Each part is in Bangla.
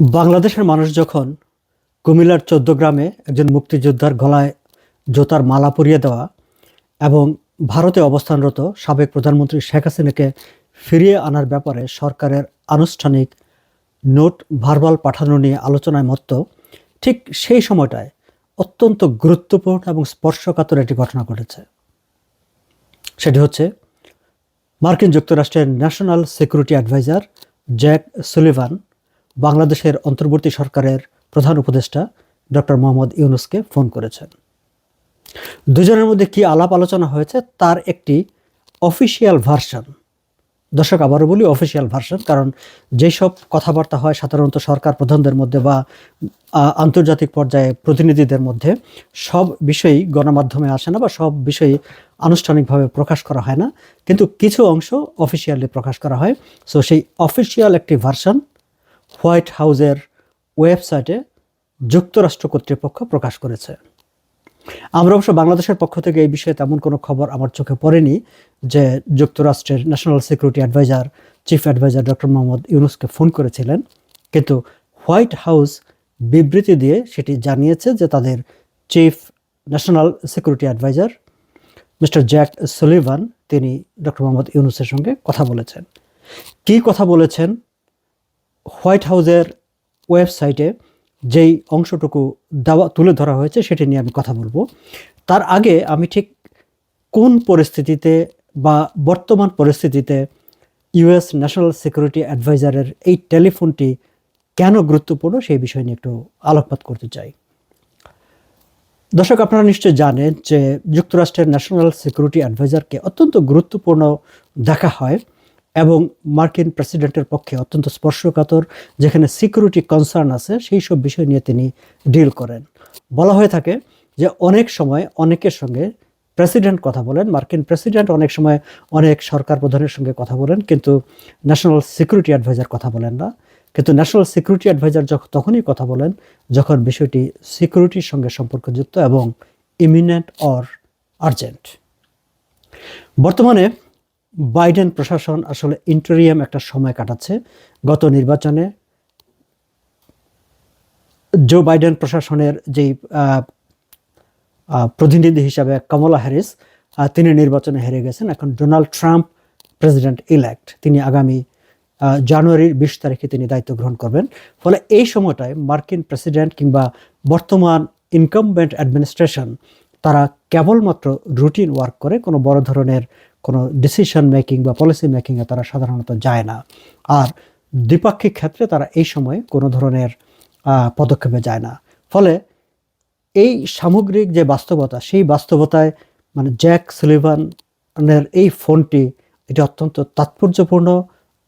বাংলাদেশের মানুষ যখন কুমিল্লার চোদ্দ গ্রামে একজন মুক্তিযোদ্ধার গলায় জোতার মালা পরিয়ে দেওয়া এবং ভারতে অবস্থানরত সাবেক প্রধানমন্ত্রী শেখ হাসিনাকে ফিরিয়ে আনার ব্যাপারে সরকারের আনুষ্ঠানিক নোট ভার্বাল পাঠানো নিয়ে আলোচনায় মত্ত, ঠিক সেই সময়টায় অত্যন্ত গুরুত্বপূর্ণ এবং স্পর্শকাতর একটি ঘটনা ঘটেছে। সেটি হচ্ছে মার্কিন যুক্তরাষ্ট্রের national security adviser Jake Sullivan বাংলাদেশের অন্তর্বর্তী সরকারের প্রধান উপদেষ্টা ডক্টর মোহাম্মদ ইউনুসকে ফোন করেছেন। দুজনের মধ্যে কি আলাপ আলোচনা হয়েছে তার একটি অফিসিয়াল ভার্সন। দর্শক, আবারও বলি অফিসিয়াল ভার্সন, কারণ যেসব কথাবার্তা হয় সাধারণত সরকার প্রধানদের মধ্যে বা আন্তর্জাতিক পর্যায়ে প্রতিনিধিদের মধ্যে, সব বিষয়ই গণমাধ্যমে আসে না বা সব বিষয়ই আনুষ্ঠানিকভাবে প্রকাশ করা হয় না। কিন্তু কিছু অংশ অফিসিয়ালি প্রকাশ করা হয়। সো সেই অফিসিয়াল একটি ভার্সন হোয়াইট হাউসের ওয়েবসাইটে যুক্তরাষ্ট্র কর্তৃপক্ষ প্রকাশ করেছে। আমরা অবশ্য বাংলাদেশের পক্ষ থেকে এই বিষয়ে তেমন কোনো খবর আমার চোখে পড়েনি যে যুক্তরাষ্ট্রের national security adviser chief adviser doctor Mohammad ইউনুসকে ফোন করেছিলেন। কিন্তু হোয়াইট হাউস বিবৃতি দিয়ে সেটি জানিয়েছে যে তাদের chief national security adviser mister Jack Sullivan, তিনি ডক্টর মোহাম্মদ ইউনুসের সঙ্গে কথা বলেছেন। কী কথা বলেছেন? হোয়াইট হাউসের ওয়েবসাইটে যেই অংশটুকু দেওয়া তুলে ধরা হয়েছে সেটি নিয়ে আমি কথা বলব। তার আগে আমি ঠিক কোন পরিস্থিতিতে বা বর্তমান পরিস্থিতিতে ইউএস ন্যাশনাল সিকিউরিটি অ্যাডভাইজারের এই টেলিফোনটি কেন গুরুত্বপূর্ণ সেই বিষয় নিয়ে একটু আলোকপাত করতে চাই। দর্শক, আপনারা নিশ্চয়ই জানেন যে যুক্তরাষ্ট্রের ন্যাশনাল সিকিউরিটি অ্যাডভাইজারকে অত্যন্ত গুরুত্বপূর্ণ দেখা হয়। এবং মার্কিন প্রেসিডেন্টের পক্ষে অত্যন্ত স্পর্শকাতর, যেখানে সিকিউরিটি কনসার্ন আছে, সেই সব বিষয় নিয়ে তিনি ডিল করেন। বলা হয়ে থাকে যে অনেক সময় অনেকের সঙ্গে প্রেসিডেন্ট কথা বলেন, মার্কিন প্রেসিডেন্ট অনেক সময় অনেক সরকার প্রধানের সঙ্গে কথা বলেন, কিন্তু ন্যাশনাল সিকিউরিটি অ্যাডভাইজার কথা বলেন না। কিন্তু ন্যাশনাল সিকিউরিটি অ্যাডভাইজার যখন তখনই কথা বলেন যখন বিষয়টি সিকিউরিটির সঙ্গে সম্পর্কযুক্ত এবং ইমিনেন্ট অর আর্জেন্ট। বর্তমানে বাইডেন প্রশাসন আসলে ইন্টারিয়াম একটা সময় কাটাচ্ছে। গত নির্বাচনে জো বাইডেন প্রশাসনের যেই প্রতিনিধি হিসাবে কমলা হ্যারিস তিনি নির্বাচনে হেরে গেছেন। এখন ডোনাল্ড ট্রাম্প প্রেসিডেন্ট ইলেক্ট তিনি আগামী জানুয়ারির বিশ তারিখে তিনি দায়িত্ব গ্রহণ করবেন। ফলে এই সময়টায় মার্কিন প্রেসিডেন্ট কিংবা বর্তমান ইনকামবেন্ট অ্যাডমিনিস্ট্রেশন তারা কেবলমাত্র রুটিন ওয়ার্ক করে কোনো বড় ধরনের কোনো ডিসিশন মেকিং বা পলিসি মেকিংয়ে তারা সাধারণত যায় না। আর দ্বিপাক্ষিক ক্ষেত্রে তারা এই সময়ে কোনো ধরনের পদক্ষেপে যায় না। ফলে এই সামগ্রিক যে বাস্তবতা, সেই বাস্তবতায় মানে জ্যাক সুলিভানের এই ফোনটি, এটি অত্যন্ত তাৎপর্যপূর্ণ,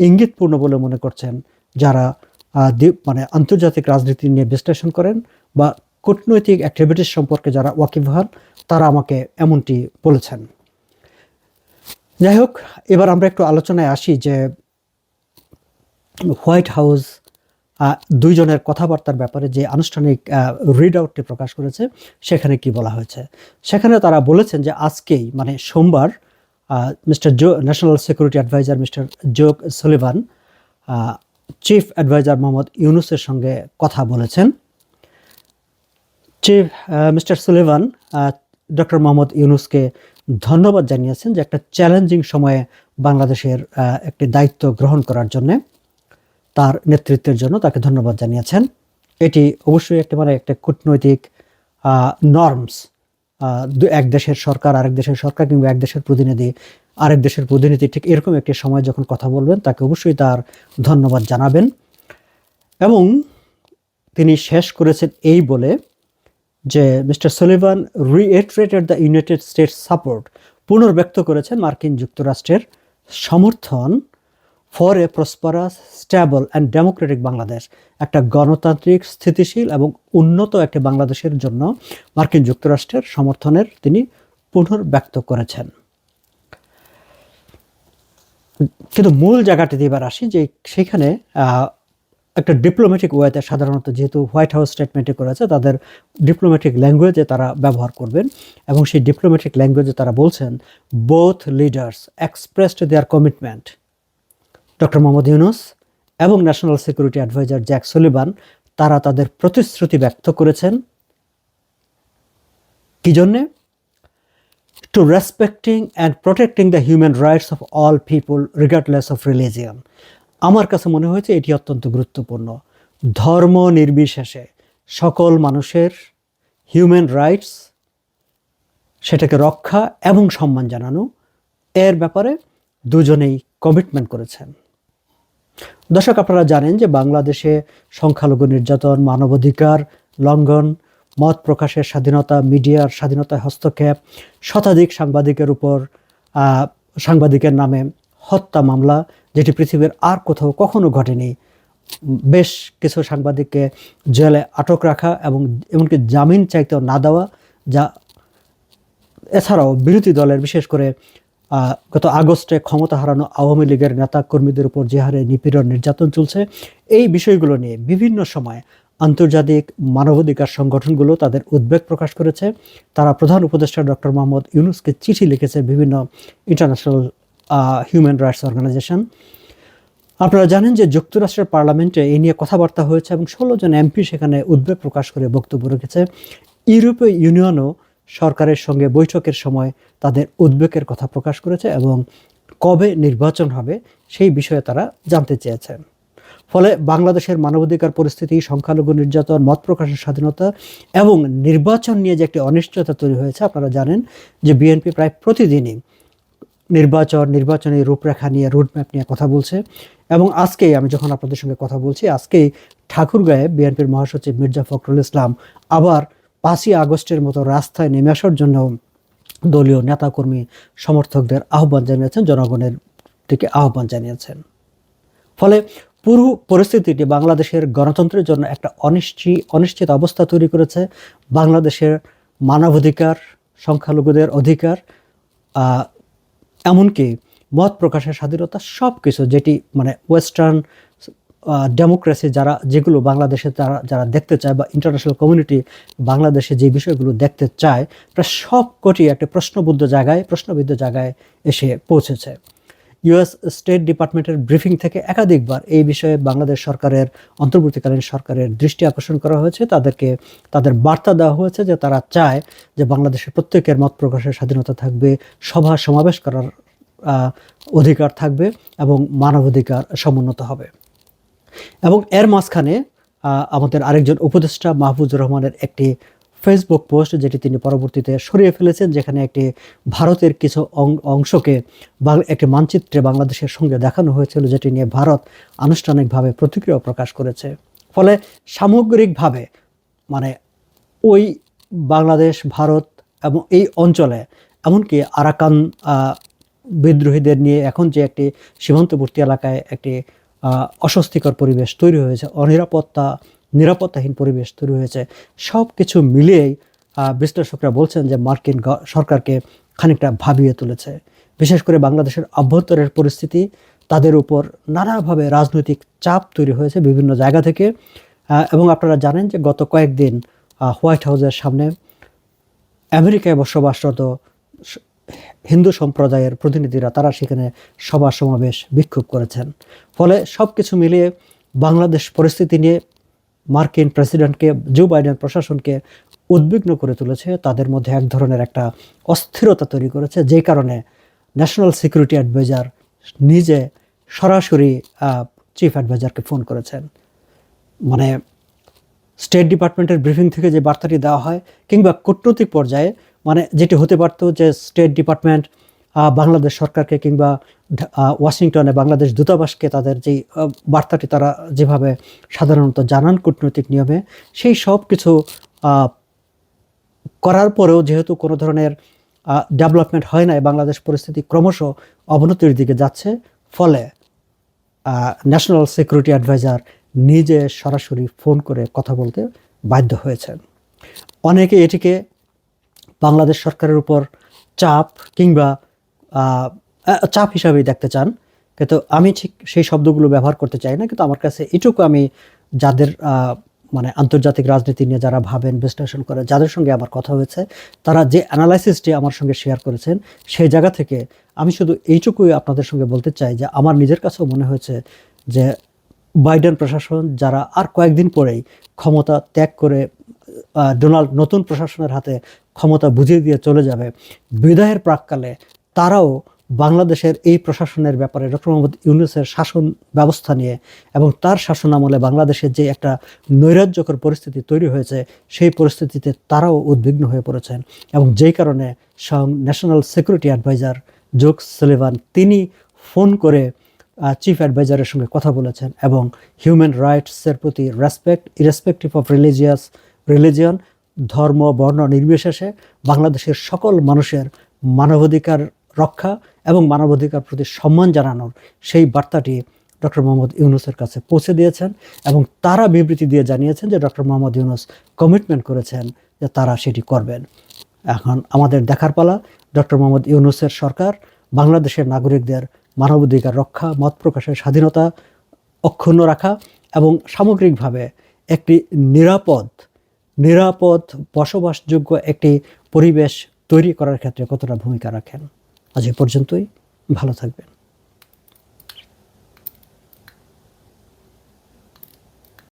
ইঙ্গিতপূর্ণ বলে মনে করছেন যারা মানে আন্তর্জাতিক রাজনীতি নিয়ে বিশ্লেষণ করেন বা কূটনৈতিক অ্যাক্টিভিটিস সম্পর্কে যারা ওয়াকিবহাল তারা আমাকে এমনটি বলেছেন। যাই হোক এবার আমরা একটু আলোচনায় আসি যে হোয়াইট হাউস দুইজনের কথাবার্তার ব্যাপারে যে আনুষ্ঠানিক রিড আউটটি প্রকাশ করেছে, সেখানে কি বলা হয়েছে? সেখানে তারা বলেছেন যে আজকেই মানে সোমবার mister Joe, national security adviser mister Jake Sullivan chief adviser Mohammad ইউনুসের সঙ্গে কথা বলেছেন। Chief mister Sullivan doctor Mohammad ইউনুসকে ধন্যবাদ জানিয়েছেন যে একটা চ্যালেঞ্জিং সময়ে বাংলাদেশের একটি দায়িত্ব গ্রহণ করার জন্যে তার নেতৃত্বের জন্য তাকে ধন্যবাদ জানিয়েছেন। এটি অবশ্যই একটা মানে একটা কূটনৈতিক নর্মস এক দেশের সরকার, আরেক দেশের সরকার কিংবা এক দেশের প্রতিনিধি, আরেক দেশের প্রতিনিধি ঠিক এরকম একটি সময় যখন কথা বলবেন, তাকে অবশ্যই তার ধন্যবাদ জানাবেন। এবং তিনি শেষ করেছেন এই বলে যে mister Sullivan reiterated the United States support পুনর্ব্যক্ত করেছেন মার্কিন যুক্তরাষ্ট্রের সমর্থন for a prosperous stable and democratic Bangladesh একটা গণতান্ত্রিক, স্থিতিশীল এবং উন্নত একটি বাংলাদেশের জন্য মার্কিন যুক্তরাষ্ট্রের সমর্থনের তিনি পুনর্ব্যক্ত করেছেন। কিন্তু মূল জায়গাটিতে এবার আসি যে সেখানে একটা ডিপ্লোম্যাটিক ওয়েতে সাধারণত যেহেতু হোয়াইট হাউস স্টেটমেন্টে করেছে, তাদের ডিপ্লোম্যাটিক ল্যাঙ্গুয়েজে তারা ব্যবহার করবেন এবং সেই ডিপ্লোম্যাটিক ল্যাঙ্গুয়েজে তারা বলছেন both leaders expressed their commitment doctor Mohammad Yunus এবং national security adviser Jake Sullivan তারা তাদের প্রতিশ্রুতি ব্যক্ত করেছেন। কি জন্যে? To respecting and protecting the human rights of all people regardless of religion আমার কাছে মনে হয়েছে এটি অত্যন্ত গুরুত্বপূর্ণ। ধর্ম নির্বিশেষে সকল মানুষের হিউম্যান রাইটস সেটাকে রক্ষা এবং সম্মান জানানো, এর ব্যাপারে দুজনেই কমিটমেন্ট করেছেন। দর্শক, আপনারা জানেন যে বাংলাদেশে সংখ্যালঘু নির্যাতন, মানবাধিকার লঙ্ঘন, মত প্রকাশের স্বাধীনতা, মিডিয়ার স্বাধীনতায় হস্তক্ষেপ, শতাধিক সাংবাদিকের উপর সাংবাদিকের নামে হত্যা মামলা যেটি পৃথিবীর আর কোথাও কখনো ঘটেনি। বেশ কিছু সাংবাদিককে জেলে আটক রাখা এবং এমনকি জামিন চাইতেও না দেওয়া, যা এছাড়াও বিরোধী দলের বিশেষ করে গত আগস্টে ক্ষমতা হারানো আওয়ামী লীগের নেতা কর্মীদের উপর যে হারে নিপীড়ন নির্যাতন চলছে, এই বিষয়গুলো নিয়ে বিভিন্ন সময় আন্তর্জাতিক মানবাধিকার সংগঠনগুলো তাদের উদ্বেগ প্রকাশ করেছে। তারা প্রধান উপদেষ্টা ডক্টর মোহাম্মদ ইউনুসকে চিঠি লিখেছে বিভিন্ন ইন্টারন্যাশনাল হিউম্যান রাইটস অর্গানাইজেশন আপনারা জানেন যে যুক্তরাষ্ট্রের পার্লামেন্টে এই নিয়ে কথাবার্তা হয়েছে এবং ষোলো জন এমপি সেখানে উদ্বেগ প্রকাশ করে বক্তব্য রেখেছে। ইউরোপীয় ইউনিয়নও সরকারের সঙ্গে বৈঠকের সময় তাদের উদ্বেগের কথা প্রকাশ করেছে এবং কবে নির্বাচন হবে সেই বিষয়ে তারা জানতে চেয়েছেন ফলে বাংলাদেশের মানবাধিকার পরিস্থিতি, সংখ্যালঘু নির্যাতন, মত প্রকাশের স্বাধীনতা এবং নির্বাচন নিয়ে যে একটি অনিশ্চয়তা তৈরি হয়েছে, আপনারা জানেন যে বিএনপি প্রায় প্রতিদিনই নির্বাচন, নির্বাচনী রূপরেখা নিয়ে রুটম্যাপ নিয়ে কথা বলছে। এবং আজকেই আমি যখন আপনাদের সঙ্গে কথা বলছি, আজকেই ঠাকুরগাঁয়ে বিএনপির মহাসচিব মির্জা ফখরুল ইসলাম আবার পাঁচই আগস্টের মতো রাস্তায় নেমে আসার জন্য দলীয় নেতাকর্মী সমর্থকদের আহ্বান জানিয়েছেন, জনগণের দিকে আহ্বান জানিয়েছেন। ফলে পুরো পরিস্থিতিটি বাংলাদেশের গণতন্ত্রের জন্য একটা অনিশ্চিত অনিশ্চিত অবস্থা তৈরি করেছে। বাংলাদেশের মানবাধিকার, সংখ্যালঘুদের অধিকার এমনকি মত প্রকাশের স্বাধীনতা সব কিছু যেটি মানে ওয়েস্টার্ন ডেমোক্রেসি যারা যেগুলো বাংলাদেশে তারা, যারা দেখতে চায় বা ইন্টারন্যাশনাল কমিউনিটি বাংলাদেশে যে বিষয়গুলো দেখতে চায়, প্রায় সব কটি একটা প্রশ্নবুদ্ধ জায়গায়, প্রশ্নবিদ্ধ জায়গায় এসে পৌঁছেছে। ইউএস স্টেট ডিপার্টমেন্টের ব্রিফিং থেকে একাধিকবার এই বিষয়ে বাংলাদেশ সরকারের, অন্তর্বর্তীকালীন সরকারের দৃষ্টি আকর্ষণ করা হয়েছে। তাদেরকে, তাদের বার্তা দেওয়া হয়েছে যে তারা চায় যে বাংলাদেশের প্রত্যেকের মত প্রকাশের স্বাধীনতা থাকবে, সভা সমাবেশ করার অধিকার থাকবে এবং মানবাধিকার সমুন্নত হবে। এবং এর মাঝখানে আমাদের আরেকজন উপদেষ্টা মাহফুজুর রহমানের একটি ফেসবুক পোস্ট যেটি তিনি পরবর্তীতে সরিয়ে ফেলেছেন, যেখানে একটি ভারতের কিছু অংশকে একটি মানচিত্রে বাংলাদেশের সঙ্গে দেখানো হয়েছিল, যেটি নিয়ে ভারত আনুষ্ঠানিকভাবে প্রতিক্রিয়া প্রকাশ করেছে। ফলে সামগ্রিকভাবে মানে ওই বাংলাদেশ, ভারত এবং এই অঞ্চলে, এমনকি আরাকান বিদ্রোহীদের নিয়ে এখন যে একটি সীমান্তবর্তী এলাকায় একটি অস্বস্তিকর পরিবেশ তৈরি হয়েছে, অনিরাপত্তা নিরাপত্তাহীন পরিবেশ তৈরি হয়েছে। সব কিছু মিলিয়েই বিশ্লেষকরা বলছেন যে মার্কিন সরকারকে খানিকটা ভাবিয়ে তুলেছে। বিশেষ করে বাংলাদেশের অভ্যন্তরের পরিস্থিতি, তাদের উপর নানাভাবে রাজনৈতিক চাপ তৈরি হয়েছে বিভিন্ন জায়গা থেকে। এবং আপনারা জানেন যে গত কয়েকদিন হোয়াইট হাউসের সামনে আমেরিকায় বসবাসরত হিন্দু সম্প্রদায়ের প্রতিনিধিরা, তারা সেখানে সভা সমাবেশ বিক্ষোভ করেছেন। ফলে সব কিছু মিলিয়ে বাংলাদেশ পরিস্থিতি নিয়ে মার্কিন প্রেসিডেন্টকে, জো বাইডেন প্রশাসনকে উদ্বিগ্ন করে তুলেছে। তাদের মধ্যে এক ধরনের একটা অস্থিরতা তৈরি করেছে যেই কারণে ন্যাশনাল সিকিউরিটি অ্যাডভাইজার নিজে সরাসরি চিফ অ্যাডভাইজারকে ফোন করেছেন। মানে স্টেট ডিপার্টমেন্টের ব্রিফিং থেকে যে বার্তাটি দেওয়া হয়, কিংবা কূটনৈতিক পর্যায়ে মানে যেটি হতে পারতো যে স্টেট ডিপার্টমেন্ট বাংলাদেশ সরকারকে কিংবা ওয়াশিংটনে বাংলাদেশ দূতাবাসকে তাদের যেই বার্তাটি তারা যেভাবে সাধারণত জানান কূটনৈতিক নিয়মে, সেই সব কিছু করার পরেও যেহেতু কোনো ধরনের ডেভেলপমেন্ট হয় নাই, বাংলাদেশ পরিস্থিতি ক্রমশ অবনতির দিকে যাচ্ছে, ফলে ন্যাশনাল সিকিউরিটি অ্যাডভাইজার নিজে সরাসরি ফোন করে কথা বলতে বাধ্য হয়েছেন। অনেকে এটিকে বাংলাদেশ সরকারের উপর চাপ কিংবা চাপ হিসাবেই দেখতে চান। কিন্তু আমি ঠিক সেই শব্দগুলো ব্যবহার করতে চাই না, কিন্তু আমার কাছে এটুকু আমি যাদের মানে আন্তর্জাতিক রাজনীতি নিয়ে যারা ভাবেন, বিশ্লেষণ করে যাদের সঙ্গে আমার কথা হয়েছে, তারা যে অ্যানালাইসিসটি আমার সঙ্গে শেয়ার করেছেন, সেই জায়গা থেকে আমি শুধু এইটুকুই আপনাদের সঙ্গে বলতে চাই যে আমার নিজের কাছেও মনে হয়েছে যে বাইডেন প্রশাসন, যারা আর কয়েকদিন পরেই ক্ষমতা ত্যাগ করে ডোনাল্ড নতুন প্রশাসনের হাতে ক্ষমতা বুঝিয়ে দিয়ে চলে যাবে, বিদায়ের প্রাককালে তারাও বাংলাদেশের এই প্রশাসনের ব্যাপারে ডক্টর মোহাম্মদ ইউনুসের শাসন ব্যবস্থা নিয়ে এবং তার শাসন আমলে বাংলাদেশের যে একটা নৈরাজ্যকর পরিস্থিতি তৈরি হয়েছে, সেই পরিস্থিতিতে তারাও উদ্বিগ্ন হয়ে পড়েছেন। এবং যেই কারণে স্বয়ং national security adviser Jake Sullivan, তিনি ফোন করে চিফ অ্যাডভাইজারের সঙ্গে কথা বলেছেন এবং হিউম্যান রাইটসের প্রতি respect, irrespective of religious religion, ধর্ম, বর্ণ নির্বিশেষে বাংলাদেশের সকল মানুষের মানবাধিকার রক্ষা এবং মানবাধিকার প্রতি সম্মান জানানোর সেই বার্তাটি ডক্টর মোহাম্মদ ইউনুসের কাছে পৌঁছে দিয়েছেন এবং তারা বিবৃতি দিয়ে জানিয়েছেন যে ডক্টর মোহাম্মদ ইউনুস কমিটমেন্ট করেছেন যে তারা সেটি করবেন। এখন আমাদের দেখার পালা, ডক্টর মোহাম্মদ ইউনুসের সরকার, বাংলাদেশের নাগরিকদের মানবাধিকার রক্ষা, মত প্রকাশের স্বাধীনতা অক্ষুণ্ণ রাখা এবং সামগ্রিকভাবে একটি নিরাপদ নিরাপদ বসবাসযোগ্য একটি পরিবেশ তৈরি করার ক্ষেত্রে কতটা ভূমিকা রাখেন। আজ এ পর্যন্তই ভালো থাকবেন।